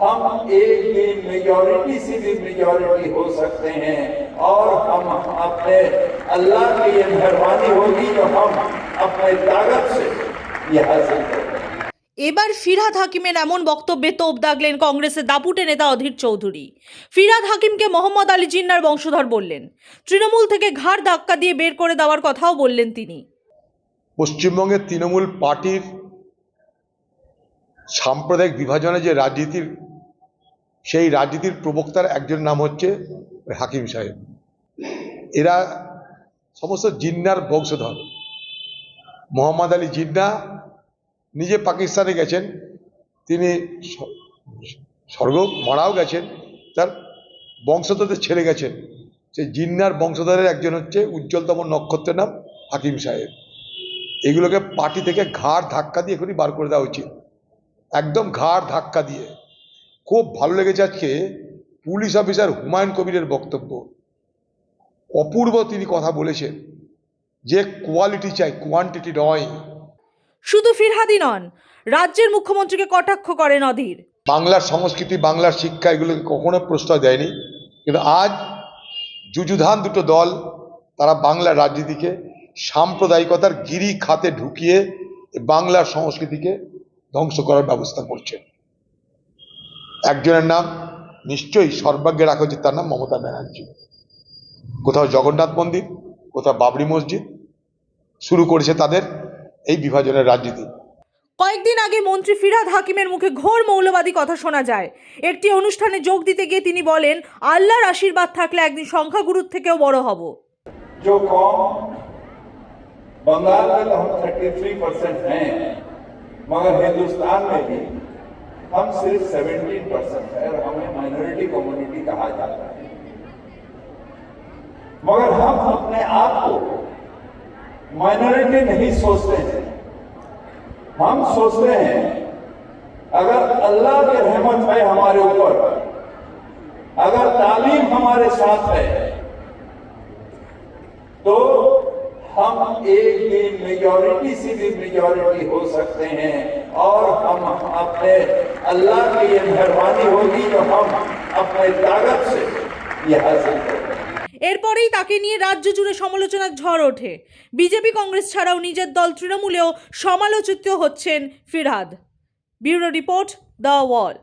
हम एक दिन मेजॉरिटी से भी मेजॉरिटी हो सकते हैं और हम अपने अल्लाह की ये मेहरबानी होगी जो हम अपने ताकत से ये हासिल करते हैं এবার ফিরহাদ হাকিমের এমন বক্তব্যে তোপ দাগলেন কংগ্রেসের দাপুটে নেতা অধীর চৌধুরী ফিরহাদ হাকিমকে মোহাম্মদ আলী জিন্নার বংশধর বললেন তৃণমূল থেকে ঘাড় ধাক্কা দিয়ে বের করে দেওয়ার কথাও বললেন তিনি পশ্চিমবঙ্গের তৃণমূল পার্টির সাম্প্রদায়িক বিভাজনে যে রাজনীতির সেই রাজনীতির প্রবক্তার একজন নাম হচ্ছে হাকিম সাহেব। এরা সমস্ত জিন্নার বংশধর। মোহাম্মদ আলী জিন্না নিজে পাকিস্তানে গেছেন, তিনি স্বর্গ মারাও গেছেন, তার বংশধরদের ছেড়ে গেছেন। সেই জিন্নার বংশধরের একজন হচ্ছে উজ্জ্বলতম নক্ষত্রের নাম হাকিম সাহেব। এগুলোকে পার্টি থেকে ঘাড় ধাক্কা দিয়ে এখনই বার করে দেওয়া উচিত। একদম ঘাড় ধাক্কা দিয়ে। খুব ভালো লেগেছে আজকে পুলিশ অফিসার হুমায়ুন কবিরের বক্তব্য। অপূর্ব তিনি কথা বলেছেন যে কোয়ালিটি চাই কোয়ান্টিটি নয়। শুধু ফিরহাদি নন রাজ্যের মুখ্যমন্ত্রীকে কটাক্ষ করেন অধীর। বাংলার সংস্কৃতি বাংলার শিক্ষা এগুলোকে কখনো প্রশ্রয় দেয়নি। কিন্তু আজ যুযুধান দুটো দল তারা বাংলার রাজনীতিকে সাম্প্রদায়িকতার গিরি খাতে ঢুকিয়ে বাংলার সংস্কৃতিকে ধ্বংস করার ব্যবস্থা করছে। একজনের নাম নিশ্চয়ই সর্বাগ্যে রাখা উচিত তার নাম মমতা ব্যানার্জি কোথাও জগন্নাথ মন্দির কোথাও বাবরি মসজিদ শুরু করেছে তাদের এই বিভাজনের রাজনীতি কয়েকদিন আগে মন্ত্রী ফিরহাদ হাকিমের মুখে ঘোর মৌলবাদী কথা শোনা যায় একটি অনুষ্ঠানে যোগ দিতে গিয়ে তিনি বলেন আল্লাহর আশীর্বাদ থাকলে একদিন সংখ্যাগুরুর থেকেও বড় হব जो कौम बंगाल में तो हम 33 परसेंट हैं मगर हिंदुस्तान में भी हम सिर्फ़ 17 परसेंट है और हमें माइनॉरिटी कम्युनिटी कहा जाता है। मगर हम अपने आप को माइनॉरिटी नहीं सोचते हैं। हम सोचते हैं, अगर अल्लाह की रहमत है हमारे ऊपर, अगर तालीम हमारे साथ है तो हम एक दिन मेजॉरिटी से भी मेजॉरिटी हो सकते हैं और हम अपने अल्लाह की ये मेहरबानी होगी जो हम अपने ताकत से ये हासिल करते हैं এরপরেই তাকে নিয়ে রাজ্য জুড়ে সমালোচনার ঝড় ওঠে বিজেপি কংগ্রেস ছাড়াও নিজের দল তৃণমূলেও সমালোচিত হচ্ছেন Firhad bureau report the wall